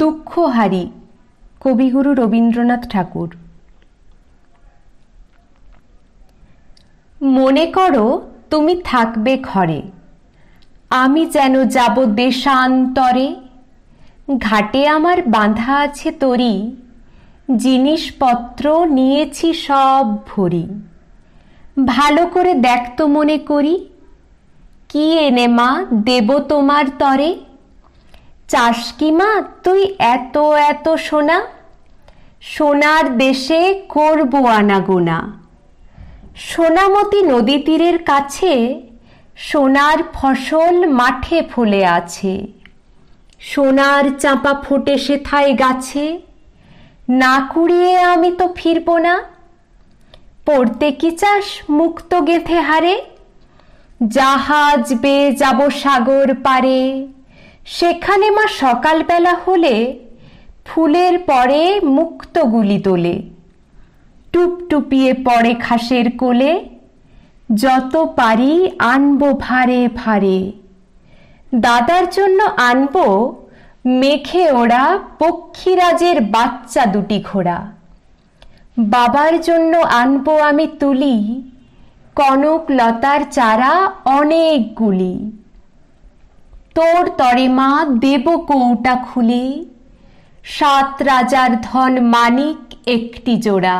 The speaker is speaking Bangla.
দুঃখহারি, কবিগুরু রবীন্দ্রনাথ ঠাকুর। মনে করো তুমি থাকবে ঘরে, আমি যেন যাব দেশান্তরে। ঘাটে আমার বাঁধা আছে তরি, জিনিসপত্র নিয়েছি সব ভরি। ভালো করে দেখ তো মনে করি, কি এনে মা দেব তোমার তরে? চাস কি মা? তুই এত এত সোনা? সোনার দেশে করব আনাগোনা। সোনামতি নদী তীরের কাছে সোনার ফসল মাঠে ফলে আছে। সোনার চাঁপা ফোটে সেথায় গাছে। না কুড়িয়ে আমি তো ফিরব না। পড়তে কি চাস মুক্ত গেথে হারে? জাহাজ বেয়ে যাব সাগর পারে সেখানে মা সকালবেলা হলে ফুলের পরে মুক্ত গুলি তোলে টুপটুপিয়ে পড়ে ঘাসের কোলে, যত পারি আনব ভারে ভারে। দাদার জন্য আনব মেখে ওড়া পক্ষীরাজের বাচ্চা দুটি ঘোড়া। বাবার জন্য আনব আমি তুলি কনক লতার চারা অনেকগুলি। তোর তরে মা দেব কৌটা খুলে। সাত রাজার ধন মানিক একটি জোড়া।